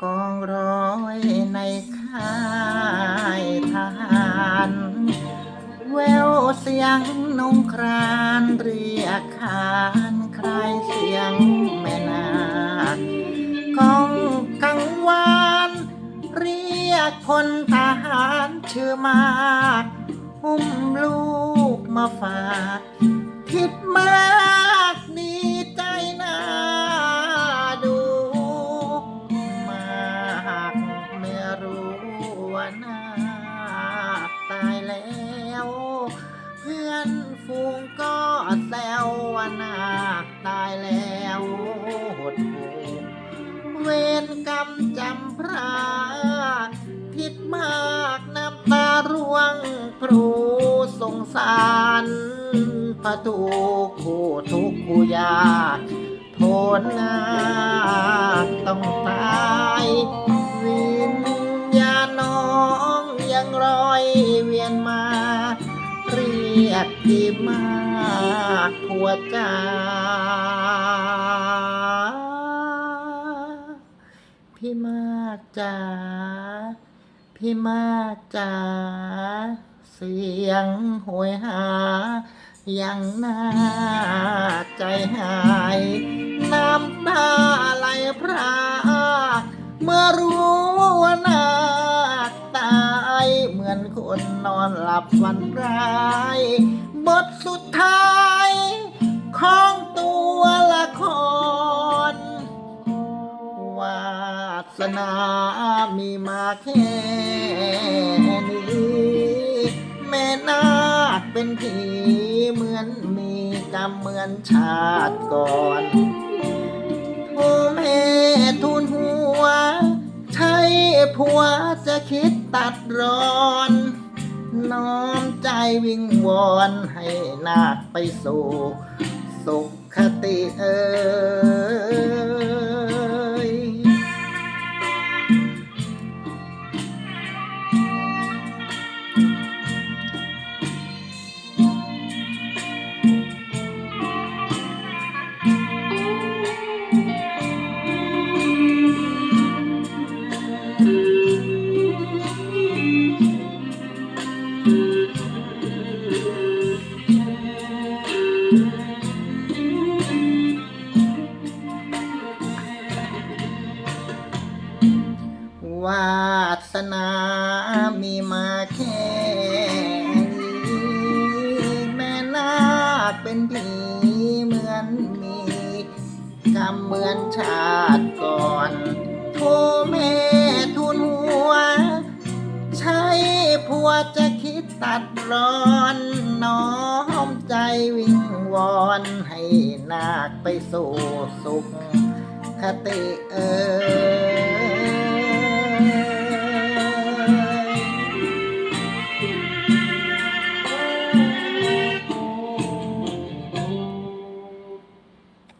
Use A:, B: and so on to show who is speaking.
A: กองร้อยในค่ายทหารแววเสียงนงครานเรียกขานใครเสียงแม่นากองกังวานเรียกพลทหารชื่อมากหุ้มลูกมาฝากทิดมา ผิดมากน้ำตาร่วงพรูสงสารพระทุกข์คู่ทุกข์คู่ยากทนนาต้องตาย วิญญาณน้องยังรอยเวียนมา เรียกพี่มากผัวจ้าพี่มา จ้าพี่มาจ้าเสียงโหยหา ยังหน่าใจหาย น้ำตาไหลพรากเมื่อรู้ว่านาตายเหมือนคนนอนหลับฝันร้าย บทสุดท้ายของตัวละคร วาสนา มีมาแค่นี้แม่นาคเป็นผีเหมือนมีกรรมเหมือนชาติก่อนพ่อแม่ทูลหัว ใช่ผัวจะคิดตัดรอนน้อมใจวิงวอนให้นาคไปสู่ สุขคติเอ่ย วาสนามีมาแค่นี้แม่นาคเป็นผีเหมือนมีกรรมเหมือนชาติ ตัดร้อนน้อมใจวิงวอนให้นาคไปสู่สุขคติเอ่